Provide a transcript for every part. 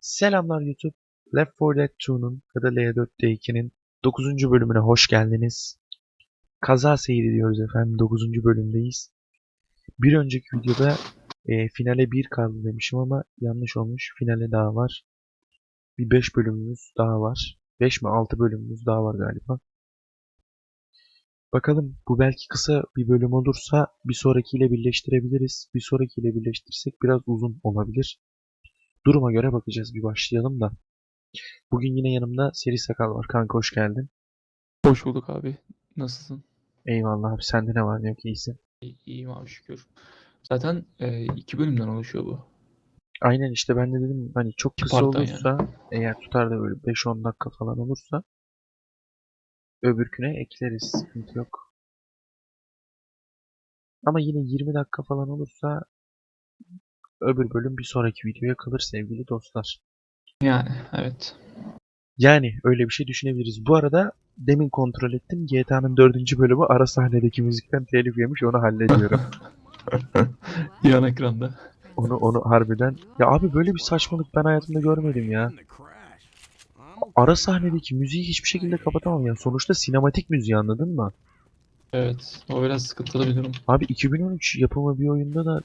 Selamlar YouTube. Left 4 Dead 2'nun ya da L4D2'nin 9. bölümüne hoş geldiniz. Kaza seyrediyoruz efendim. 9. bölümdeyiz. Bir önceki videoda e, finale 1 kaldı demişim ama yanlış olmuş. Finale daha var. Bir 5 bölümümüz daha var. 5 mi 6 bölümümüz daha var galiba. Bakalım bu belki kısa bir bölüm olursa bir sonrakiyle birleştirebiliriz. Bir sonrakiyle birleştirsek biraz uzun olabilir. Duruma göre bakacağız bir başlayalım da. Bugün yine yanımda Seri Sakal var. Kanka hoş geldin. Hoş bulduk abi. Nasılsın? Eyvallah abi sende ne var ne yok iyisin. İyi- İyiyim abi şükür. Zaten e, iki bölümden oluşuyor bu. Aynen işte ben de dedim hani çok kısa parttan yani. olursa eğer tutar da böyle 5-10 dakika falan olursa öbürküne ekleriz. Sıkıntı yok. Ama yine 20 dakika falan olursa öbür bölüm bir sonraki videoya kalır sevgili dostlar. Yani evet. Yani öyle bir şey düşünebiliriz. Bu arada demin kontrol ettim. GTA'nın 4. bölümü ara sahnedeki müzikten telif yemiş. Onu hallediyorum. Yan ekranda. onu onu harbiden. Ya abi böyle bir saçmalık ben hayatımda görmedim ya. Ara sahnedeki müziği hiçbir şekilde kapatamam ya. Sonuçta sinematik müziği anladın mı? Evet. O biraz sıkıntılı bir durum. Abi 2013 yapımı bir oyunda da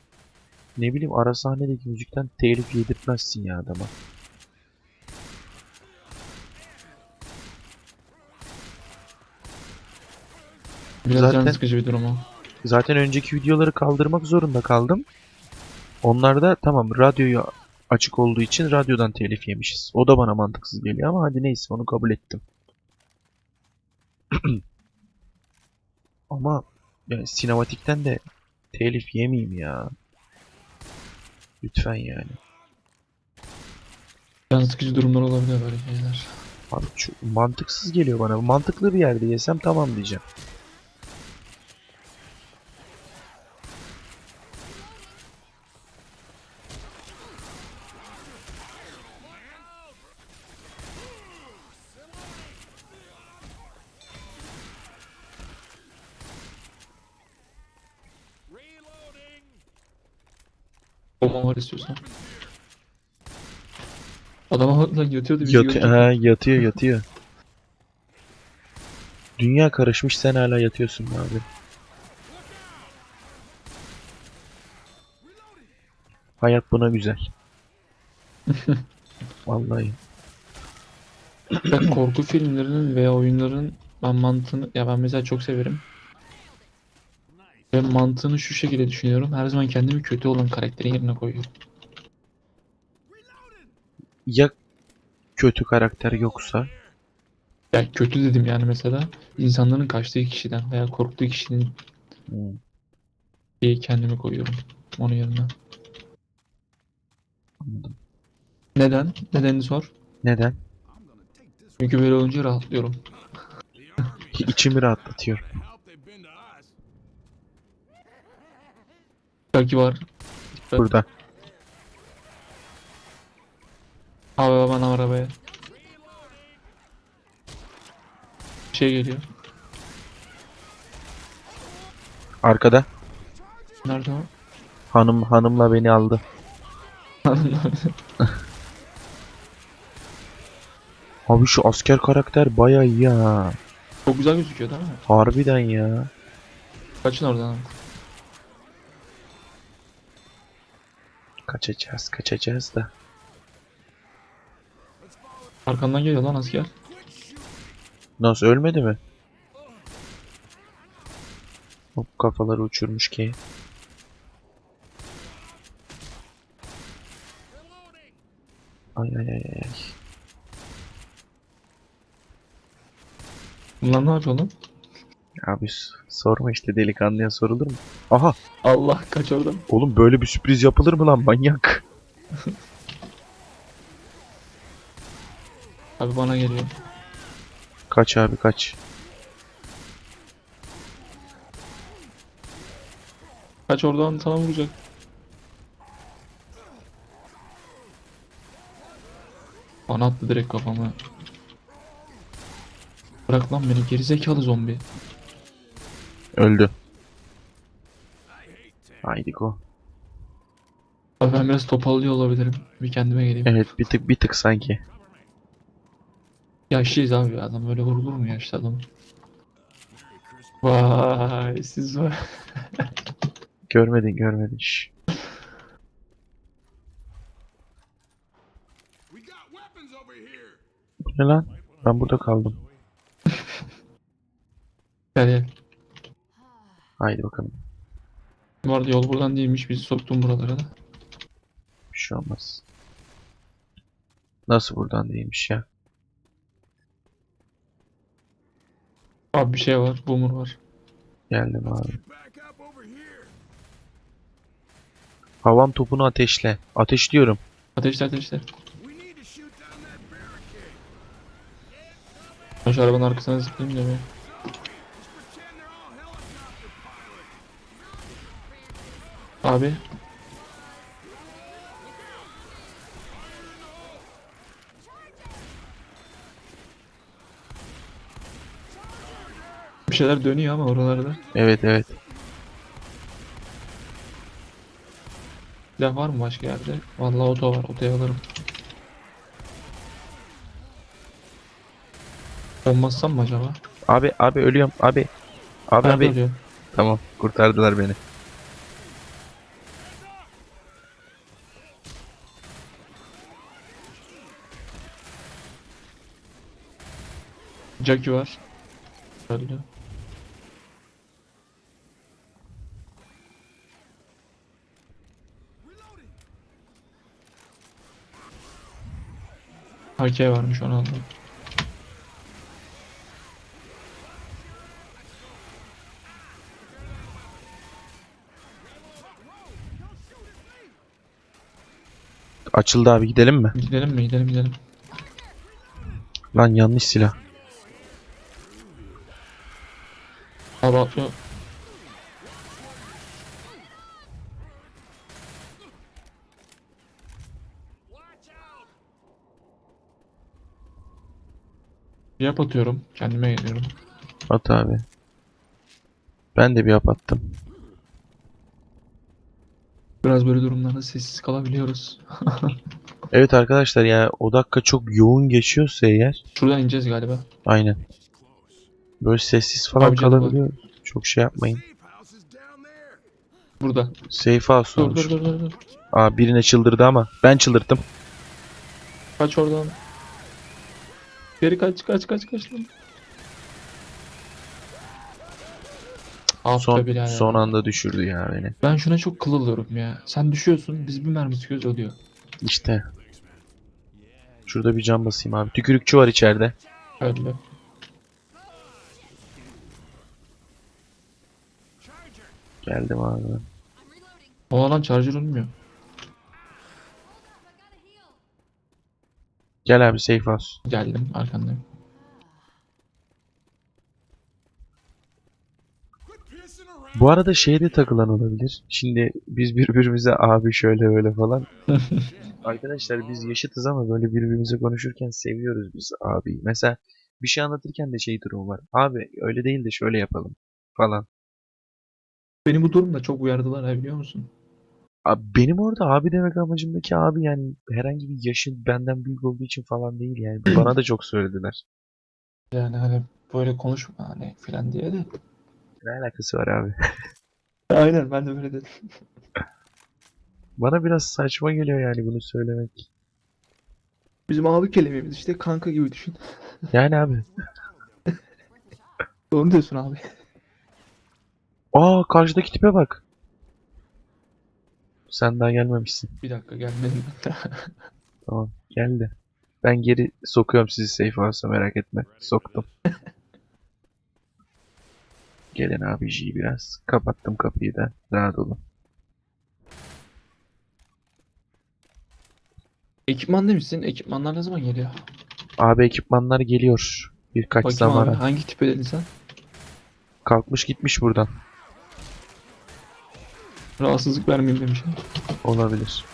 ne bileyim ara sahnedeki müzikten telif yedirtmezsin ya adama. Biraz Zaten- can sıkıcı bir durum o. Zaten önceki videoları kaldırmak zorunda kaldım. Onlarda tamam radyoyu açık olduğu için radyodan telif yemişiz. O da bana mantıksız geliyor ama hadi neyse onu kabul ettim. ama yani sinematikten de telif yemeyeyim ya. Lütfen yani. Can sıkıcı durumlar olabiliyor böyle şeyler. Abi çok mantıksız geliyor bana. Mantıklı bir yerde yesem tamam diyeceğim. Bomba var istiyorsan. Adama lan yatıyordu bizi Yat görecek. ha, yatıyor yatıyor. Dünya karışmış sen hala yatıyorsun abi. Hayat buna güzel. Vallahi. Ben korku filmlerinin veya oyunların ben mantığını ya ben mesela çok severim. Ve mantığını şu şekilde düşünüyorum. Her zaman kendimi kötü olan karakterin yerine koyuyorum. Ya kötü karakter yoksa Ya kötü dedim yani mesela insanların kaçtığı kişiden veya korktuğu kişinin Hmm, diye kendimi koyuyorum onun yerine. anladım. Neden? Nedenini sor. Neden? Çünkü böyle olunca rahatlıyorum. İçimi rahatlatıyor. Belki var. Evet. Burada. Abi bana arabaya. Bir şey geliyor. Arkada. Nerede o? Hanım hanımla beni aldı. Abi şu asker karakter baya iyi ha. Çok güzel gözüküyor değil mi? Harbiden ya. Kaçın oradan. Kaçacağız kaçacağız da. Arkandan geliyor lan asker. Nasıl ölmedi mi? Hop kafaları uçurmuş ki. Ay ay ay ay. Bunlar ne yapıyor lan? Abi sorma işte delikanlıya sorulur mu? Aha Allah kaç oradan. oğlum böyle bir sürpriz yapılır mı lan manyak? Abi bana geliyor. Kaç abi kaç. Kaç oradan sana vuracak. Bana attı direkt kafama. Bırak lan beni gerizekalı zombi. Öldü. Haydi go. Abi ben biraz topallıyor olabilirim. Bir kendime geleyim. Evet bir tık bir tık sanki. Yaşlıyız abi adam böyle vurulur mu yaşlı adam? Vay siz var. Görmedin görmedin. Şş. Ne lan? Ben burada kaldım. Gel gel. Haydi bakalım. Bu arada yol buradan değilmiş. Bizi soktun buralara da. Bir şey olmaz. Nasıl buradan değilmiş ya? Abi bir şey var. Boomer var. Geldim abi. Havan topunu ateşle. Ateşliyorum. Barricade. Ben şu arabanın arkasına zıplayayım da. Abi. Bir şeyler dönüyor ama oralarda. Evet evet. Silah var mı başka yerde? Vallahi oto var. Otoya alırım. Olmazsam mı acaba? Abi abi ölüyorum abi. Abi Ben abi. ölüyorum. Tamam kurtardılar beni. Jackie var. Öldü. AK varmış onu aldım. Açıldı abi gidelim mi? Gidelim mi? Gidelim gidelim. Lan yanlış silah. Abi atlıyor. Yap atıyorum. Kendime geliyorum. At abi. Ben de bir yap attım. Biraz böyle durumlarda sessiz kalabiliyoruz. Evet arkadaşlar ya o dakika çok yoğun geçiyorsa eğer. Şuradan ineceğiz galiba. Aynen. Böyle sessiz falan Abi canım. Çok şey yapmayın. Burada. Safe house Dur olmuş. dur dur dur. dur. Aa birine çıldırdı ama ben çıldırttım. Kaç oradan. Geri kaç kaç kaç kaç lan. Ah be Son, birader. son anda düşürdü ya beni. Ben şuna çok kıl oluyorum ya. Sen düşüyorsun, biz bir mermi sıkıyoruz ölüyor. İşte. Şurada bir cam basayım abi. Tükürükçü var içeride. Öldü. Geldim abi. O lan charger ölmüyor. Gel abi safe house. Geldim arkandayım. Bu arada şeyde takılan olabilir. Şimdi biz birbirimize abi şöyle böyle falan. Arkadaşlar biz yaşıtız ama böyle birbirimize konuşurken seviyoruz biz abi. Mesela bir şey anlatırken de şey durumu var. Abi öyle değil de şöyle yapalım falan. Beni bu durumda çok uyardılar ha biliyor musun? Abi benim orada abi demek amacımdaki abi yani herhangi bir yaşın benden büyük olduğu için falan değil yani. Bana da çok söylediler. Yani hani böyle konuşma hani filan diye de. Ne alakası var abi? Aynen ben de böyle dedim. Bana biraz saçma geliyor yani bunu söylemek. Bizim abi kelimemiz işte kanka gibi düşün. Yani abi. Doğru diyorsun abi. Aa karşıdaki tipe bak. Sen daha gelmemişsin. Bir dakika gelmedim. Tamam geldi. Ben geri sokuyorum sizi safe house'a merak etme. Soktum. Gelin abi G biraz. Kapattım kapıyı da. Rahat olun. Ekipman demişsin. Ekipmanlar ne zaman geliyor? Abi ekipmanlar geliyor. Birkaç Bakayım abi zamana. hangi tipe dedin sen? Kalkmış gitmiş buradan. Rahatsızlık vermeyeyim demiş. Olabilir.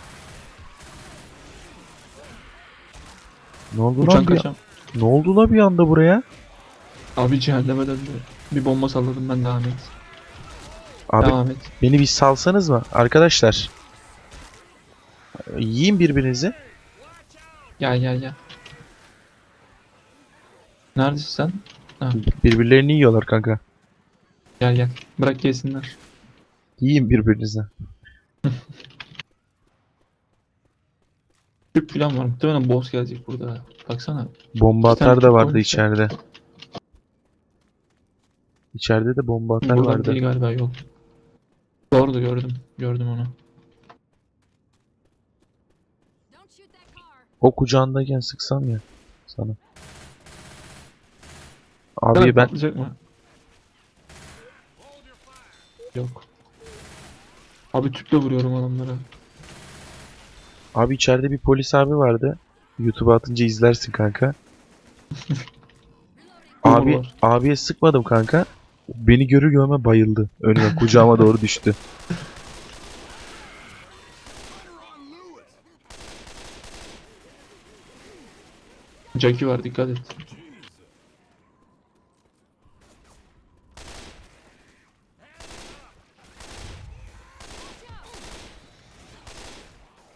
Ne oldu Uçan lan bir, kaçam. Ne oldu la bir anda buraya? Abi cehenneme döndü. Bir bomba salladım ben devam et. Abi Devam et. beni bir salsanız mı? Arkadaşlar. Yiyin birbirinizi. Gel gel gel. Neredesin sen? Birbirlerini yiyorlar kanka. Gel gel. Bırak yesinler. Yiyin birbirinizi. Tüp falan var. Muhtemelen boss gelecek burada. Baksana. Bomba İki tane atar da Türk vardı olmuş ya. içeride. İçeride de bomba atar Buradan vardı. değil galiba yol. Doğru gördüm. Gördüm onu. Don't shoot that car. O kucağındayken sıksam ya sana. Abi Abi ben patlayacak mı? Yok. Abi tüple vuruyorum adamlara. abi içeride bir polis abi vardı. YouTube'a atınca izlersin kanka. Abi var. abiye sıkmadım kanka. Beni görür görme bayıldı. Önüme kucağıma doğru düştü. Jackie var dikkat et.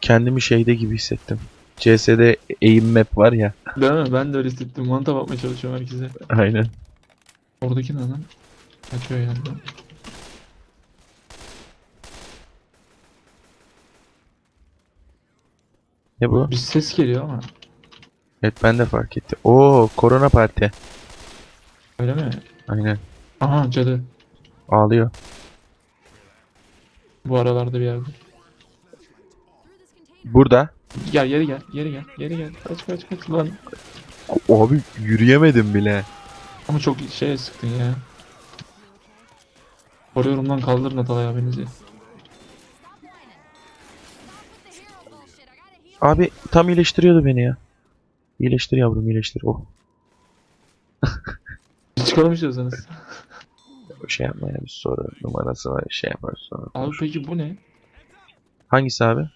Kendimi şeyde gibi hissettim. CS'de aim map var ya. Değil mi? Ben de öyle hissettim. Manta bakmaya çalışıyorum herkese. Aynen. Oradaki ne lan? Kaçıyor yani. Ne bu? Bir ses geliyor ama. Evet ben de fark ettim. Oo korona parti. Öyle mi? Aynen. Aha cadı. Ağlıyor. Bu aralarda bir yerde. Burada. Gel geri gel. Geri gel. Geri gel. Kaç kaç kaç lan. Abi yürüyemedim bile. Ama çok şey sıktın ya. Koruyorum lan kaldırın Atalay abinizi. Abi tam iyileştiriyordu beni ya. İyileştir yavrum iyileştir. Oh. Çıkalım istiyorsanız. Şey yapmaya bir soru numarası var şey yaparız sonra. Abi peki bu ne? Hangisi abi?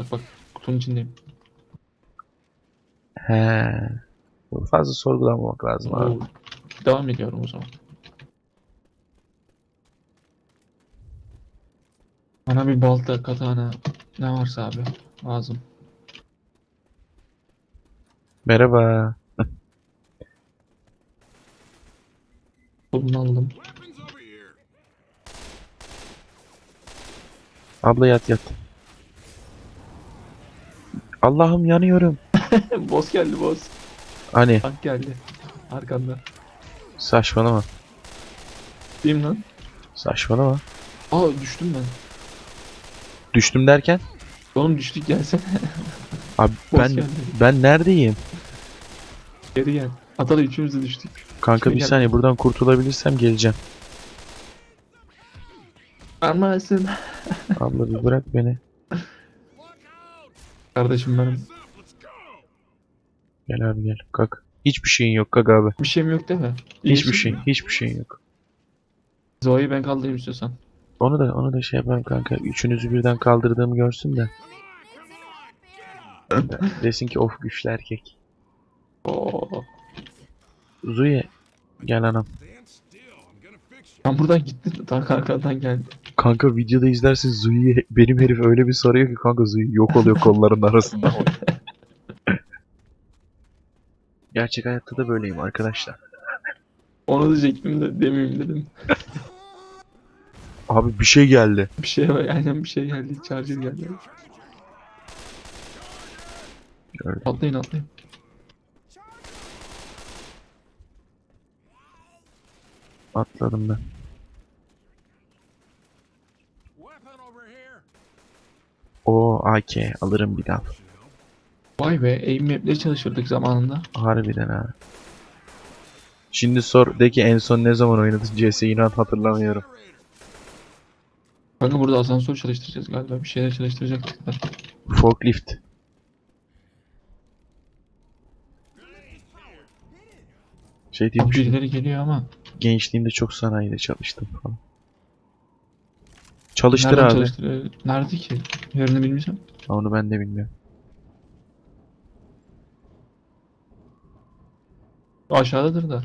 Bak bak kutunun içindeyim. He. Fazla sorgulamamak lazım abi. Oo. Devam ediyorum o zaman. Bana bir balta, katana ne varsa abi lazım. Merhaba. Kolunu aldım. Abla yat yat. Allah'ım yanıyorum. boss geldi boss. Hani Tank geldi. Arkanda. saçmalama. Mi lan? Saçmalama. Aa düştüm ben. Düştüm derken Oğlum düştük gelsene. abi Boss ben geldi. ben neredeyim? Geri gel. Atada üçümüz de düştük. Kanka Şimdi bir gel. saniye buradan kurtulabilirsem geleceğim. Armasın. Abla bir bırak beni. Kardeşim benim. Gel abi gel. Kalk. Hiçbir şeyin yok kalk abi. Bir şeyim yok değil mi? Hiçbir şey, hiçbir şeyin yok. Zoe'yi ben kaldırayım istiyorsan. Onu da onu da şey yapalım kanka. Üçünüzü birden kaldırdığımı görsün de. Desin ki of güçlü erkek. Oo. Zuye gel anam. Ben buradan gittim. Tank arkadan geldi. Kanka videoda izlersin Zuyi'yi benim herif öyle bir sarıyor ki kanka Zuyi yok oluyor kollarının arasında. Gerçek hayatta da böyleyim arkadaşlar. Onu diyecektim de demeyeyim dedim. Abi bir şey geldi. Bir şey var. Aynen bir şey geldi. Charger geldi. Gördüm. Atlayın atlayın. Atladım ben. O AK alırım bir daha. Vay be aim map'le çalışırdık zamanında. Harbiden ha. Şimdi sor de ki en son ne zaman oynadın CS inan hatırlamıyorum. Kanka burada asansör çalıştıracağız galiba. Bir şeyler çalıştıracaktık da. Forklift. Şey diyormuş. birileri geliyor ama. Gençliğimde çok sanayide çalıştım falan. Çalıştır Nereden abi. çalıştırıyor? Nerede ki? Yerini bilmiyorsam. Onu ben de bilmiyorum. Aşağıdadır da.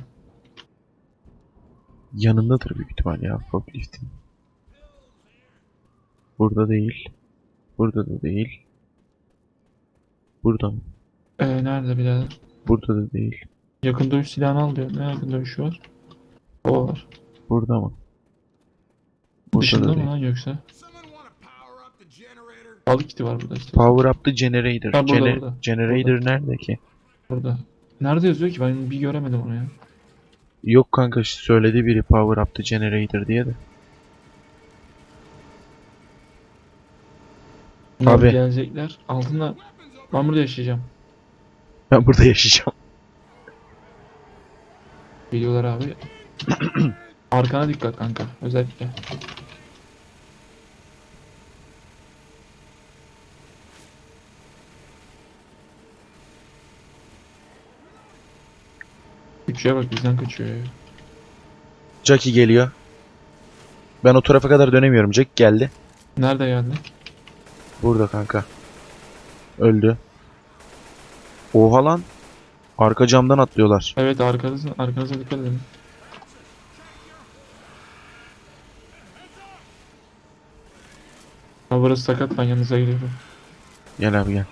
Yanındadır büyük ihtimal ya forkliftin. Burada değil. Burada da değil. Burada mı? Ee, nerede birader? Burada da değil. Yakın dövüş silahını al diyor. Ne yakın dövüşü var? O var. Burada mı? Burada Dışında da mı değil. lan yoksa? Someone want to power up the Sağlık kiti var burada işte. Power up the generator. Ha, burada, Gene- burada. generator nerede ki? Burada. Nerede yazıyor ki? Ben bir göremedim onu ya. Yok kanka söyledi biri power up the generator diye de. Bunlar Abi. gelecekler. Altında ben burada yaşayacağım. Ben burada yaşayacağım. Geliyorlar abi. Arkana dikkat kanka. Özellikle. Üçüye bak bizden kaçıyor ya. Jackie geliyor. Ben o tarafa kadar dönemiyorum. Jack geldi. Nerede geldi? Burada kanka. Öldü. Oha lan. Arka camdan atlıyorlar. Evet arkanızın arkanıza dikkat edin. Ha burası sakat ben yanınıza geliyorum. Gel abi gel.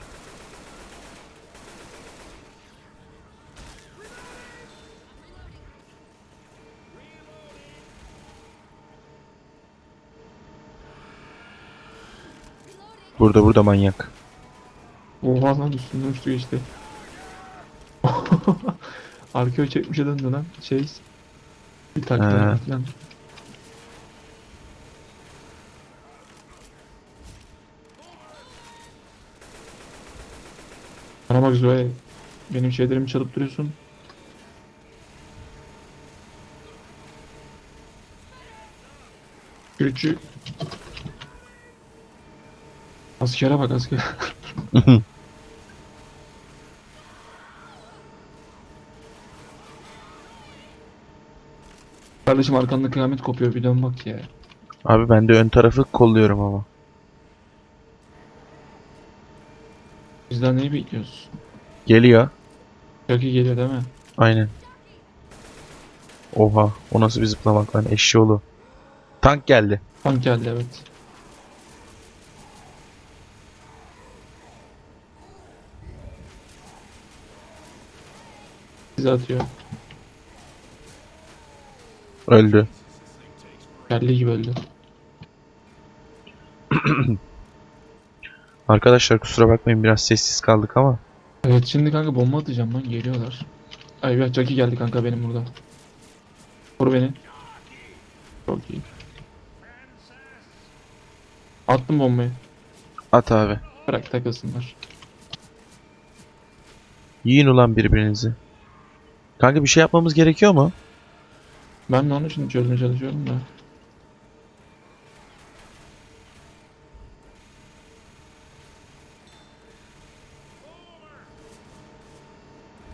Burada burada manyak. Oha lan üstünden uçtu geçti. Arkaya çekmişe döndü lan. Şey. Bir takla falan. Bana bak Zoe. Benim şeylerimi çalıp duruyorsun. Gülçü. Askere bak asker. Kardeşim arkanda kıyamet kopuyor bir dön bak ya. Abi ben de ön tarafı kolluyorum ama. Bizden neyi bekliyoruz? Geliyor. Çok iyi geliyor değil mi? Aynen. Oha. O nasıl bir zıplamak lan eşşoğlu. Tank geldi. Tank geldi evet. Bizi atıyor. Öldü. Geldiği gibi öldü. Arkadaşlar kusura bakmayın biraz sessiz kaldık ama. Evet şimdi kanka bomba atacağım lan geliyorlar. Ay bir Jackie geldi kanka benim burada. Vur beni. Çok iyi. Attım bombayı. At abi. Bırak takılsınlar. Yiyin ulan birbirinizi. Kanka bir şey yapmamız gerekiyor mu? Ben de onun için çözmeye çalışıyorum da.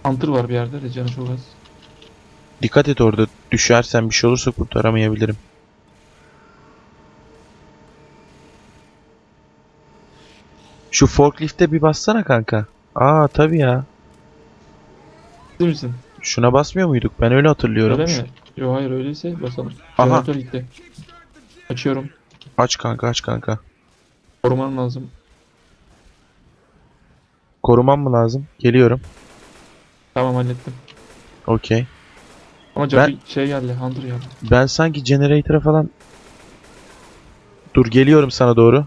Hunter var bir yerde de canı çok az. Dikkat et orada. Düşersen bir şey olursa kurtaramayabilirim. Şu forklift'e bir bassana kanka. Aa tabii ya. Değil misin? Şuna basmıyor muyduk? Ben öyle hatırlıyorum. Öyle mi? Yo hayır öyleyse basalım. Aha. Jeneratör gitti. Açıyorum. Aç kanka aç kanka. Koruman lazım. Korumam mı lazım? Geliyorum. Tamam hallettim. Okey. Ama Jackie şey geldi, Hunter geldi. Ben sanki generator'a falan... Dur geliyorum sana doğru.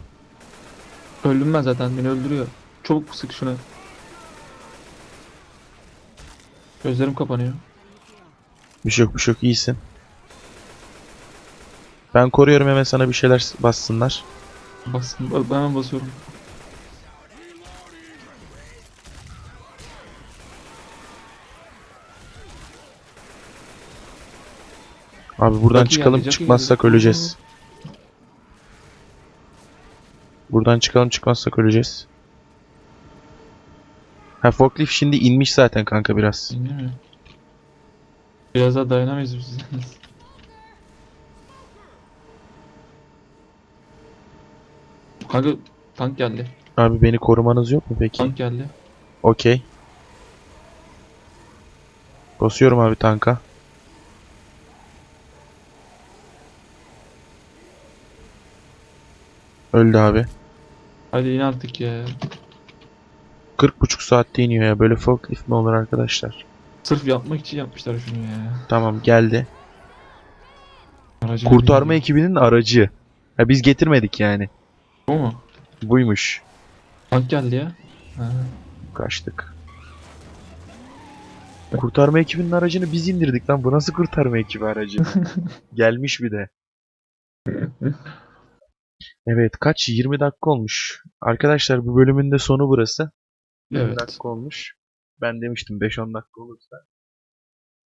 Öldüm ben zaten, beni öldürüyor. Çabuk sık şuna. Gözlerim kapanıyor. Bir şey yok bir şey yok iyisin. Ben koruyorum hemen sana bir şeyler bassınlar. Bastım, ben hemen basıyorum. Abi buradan Jackie çıkalım Jackie çıkmazsak öleceğiz. Buradan çıkalım çıkmazsak öleceğiz. Ha forklift şimdi inmiş zaten kanka biraz. Değil mi? Biraz daha dayanamayız biz. Kanka tank geldi. Abi beni korumanız yok mu peki? Tank geldi. Okey. Basıyorum abi tanka. Öldü abi. Hadi in artık ya. 40,5 saatte iniyor ya. Böyle forklift mi olur arkadaşlar? Sırf yapmak için yapmışlar şunu ya. Tamam geldi. Aracın Kurtarma ekibinin aracı. Ha, biz getirmedik yani. Bu mu? Buymuş. Tank geldi ya. Ha. Kaçtık. Kurtarma ekibinin aracını biz indirdik lan. Bu nasıl kurtarma ekibi aracı? Gelmiş bir de. Evet kaç? 20 dakika olmuş. Arkadaşlar bu bölümün de sonu burası. 20 Evet. dakika olmuş. Ben demiştim 5-10 dakika olursa.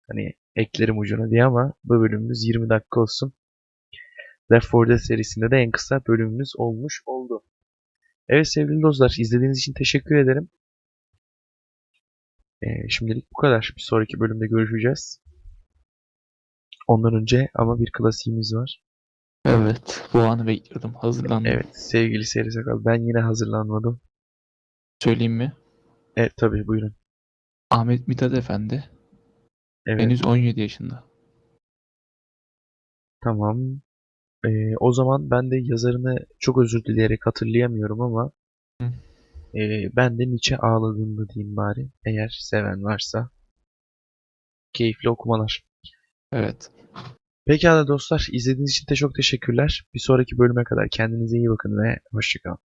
Hani eklerim ucuna diye ama bu bölümümüz 20 dakika olsun. Left 4 Dead serisinde de en kısa bölümümüz olmuş oldu. Evet sevgili dostlar izlediğiniz için teşekkür ederim. Ee, şimdilik bu kadar. Bir sonraki bölümde görüşeceğiz. Ondan önce ama bir klasiğimiz var. Evet. Bu anı bekliyordum. Hazırlandım. Evet sevgili Seri Sakal ben yine hazırlanmadım. Söyleyeyim mi? Evet tabii buyurun. Ahmet Mithat Efendi. Evet Henüz 17 yaşında. tamam. Ee, o zaman ben de yazarını çok özür dileyerek hatırlayamıyorum ama Hı. ee, ben de Nietzsche ağladığında diyeyim bari. Eğer seven varsa keyifli okumalar. Evet. Pekala dostlar izlediğiniz için de çok teşekkürler. Bir sonraki bölüme kadar kendinize iyi bakın ve hoşçakalın.